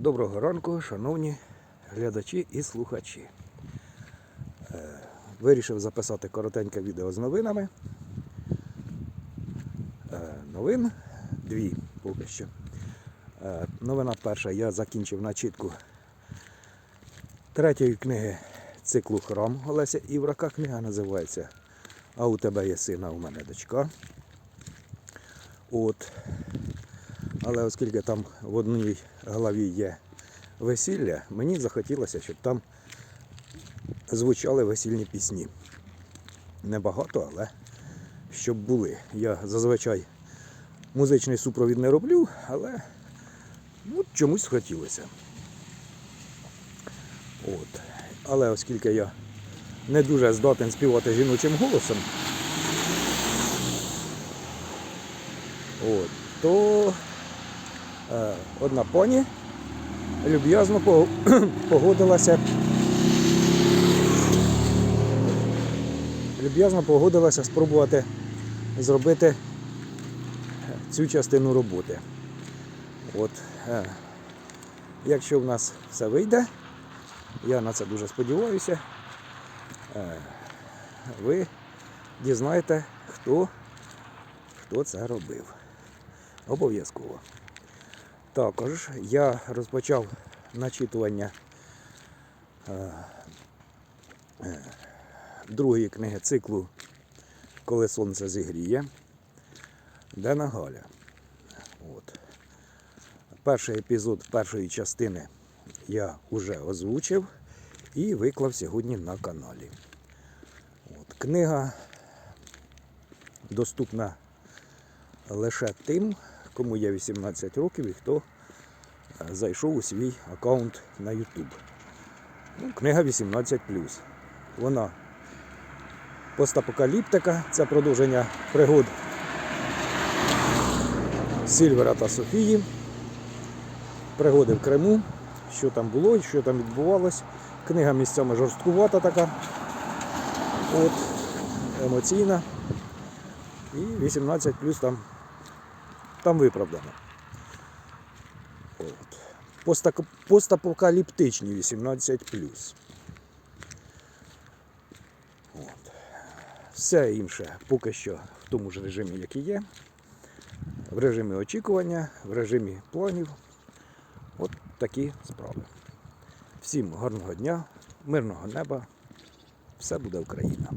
Доброго ранку, шановні глядачі і слухачі. Е, Вирішив записати коротеньке відео з новинами. Е, Новин дві поки що. Е, Новина перша. Я закінчив начитку третьої книги циклу Храм Олеся Іврака. Книга називається А у тебе є син, а у мене дочка. От. Але оскільки там в одній главі є весілля, мені захотілося, щоб там звучали весільні пісні. Небагато, але щоб були. Я зазвичай музичний супровід не роблю, але ну, чомусь хотілося. От. Але оскільки я не дуже здатен співати жіночим голосом, от, то одна пані люб'язно погодилася. Люб'язно погодилася спробувати зробити цю частину роботи. От, е, якщо в нас все вийде, я на це дуже сподіваюся, е, ви дізнаєте, хто, хто це робив. Обов'язково. Також я розпочав начитування е, е, другої книги циклу Коли сонце зігріє. Дена Галя. От. Перший епізод першої частини я вже озвучив і виклав сьогодні на каналі. От. Книга доступна лише тим, кому є 18 років і хто е, зайшов у свій аккаунт на YouTube. Ну, книга 18. Вона постапокаліптика, це продовження пригод Сільвера та Софії. Пригоди в Криму, що там було і що там відбувалось. Книга місцями жорсткувата така. От, емоційна. І 18 там, там виправдано. От. Постапокаліптичні 18 От. Все інше поки що в тому ж режимі, який є. В режимі очікування, в режимі планів. От такі справи. Всім гарного дня, мирного неба. Все буде Україна.